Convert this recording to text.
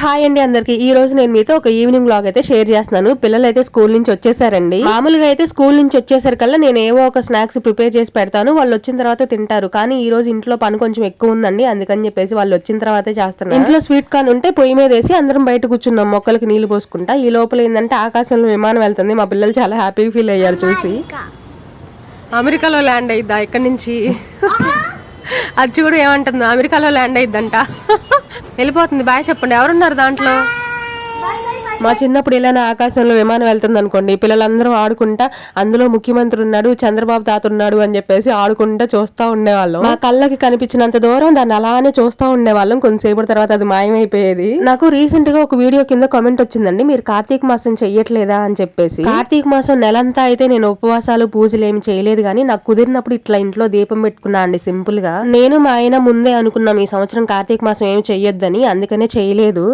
Hi అండి అందరికి. ఈ రోజు నేను మీతో ఒక ఈవినింగ్ బ్లాగ్ అయితే షేర్ చేస్తున్నాను. పిల్లలు అయితే స్కూల్ నుంచి వచ్చేసారండి. మామూలుగా అయితే స్కూల్ నుంచి వచ్చేసరికల్లా నేను ఏవో ఒక స్నాక్స్ ప్రిపేర్ చేసి పెడతాను. వాళ్ళు వచ్చిన తర్వాత తింటారు. కానీ ఈ రోజు ఇంట్లో పని కొంచెం ఎక్కువ ఉందండి. అందుకని చెప్పేసి వాళ్ళు వచ్చిన తర్వాతే చేస్తాను ఇంట్లో స్వీట్ కార్న్ ఉంటే పొయ్యి మీద వేసి అందరం బయట కూర్చున్నాం. మొక్కలకి నీళ్ళు పోసుకుంటా. ఈ లోపల ఏంటంటే ఆకాశంలో విమానం వెళ్తుంది. మా పిల్లలు చాలా హ్యాపీగా ఫీల్ అయ్యారు చూసి. అమెరికాలో ల్యాండ్ అయిద్దా? ఇక్కడి నుంచి. అది చూడు ఏమంటుంది? అమెరికాలో ల్యాండ్ అయిద్దంట. వెళ్ళిపోతుంది. బాయ్ చెప్పండి. ఎవరున్నారు దాంట్లో? మా చిన్నప్పుడు ఇలానే ఆకాశంలో విమానం వెళ్తుంది అనుకోండి పిల్లలందరూ ఆడుకుంటా అందులో ముఖ్యమంత్రి ఉన్నాడు చంద్రబాబు తాత ఉన్నాడు అని చెప్పేసి ఆడుకుంటా చూస్తూ ఉండేవాళ్ళం. మా కళ్ళకి కనిపించినంత దూరం దాన్ని అలానే చూస్తూ ఉండేవాళ్ళం కొంతసేపటి తర్వాత అది మాయమైపోయేది. నాకు రీసెంట్గా ఒక వీడియో కింద కామెంట్ వచ్చిందండి మీరు కార్తీక మాసం చెయ్యట్లేదా అని చెప్పేసి. కార్తీక మాసం నెలంతా అయితే నేను ఉపవాసాలు పూజలు ఏమి చేయలేదు కానీ నాకు కుదిరినప్పుడు ఇట్లా ఇంట్లో దీపం పెట్టుకున్నా అండి సింపుల్గా నేను మా ఆయన ముందే అనుకున్నాం ఈ సంవత్సరం కార్తీక మాసం ఏమి చెయ్యొద్దని అందుకనే చేయలేదు.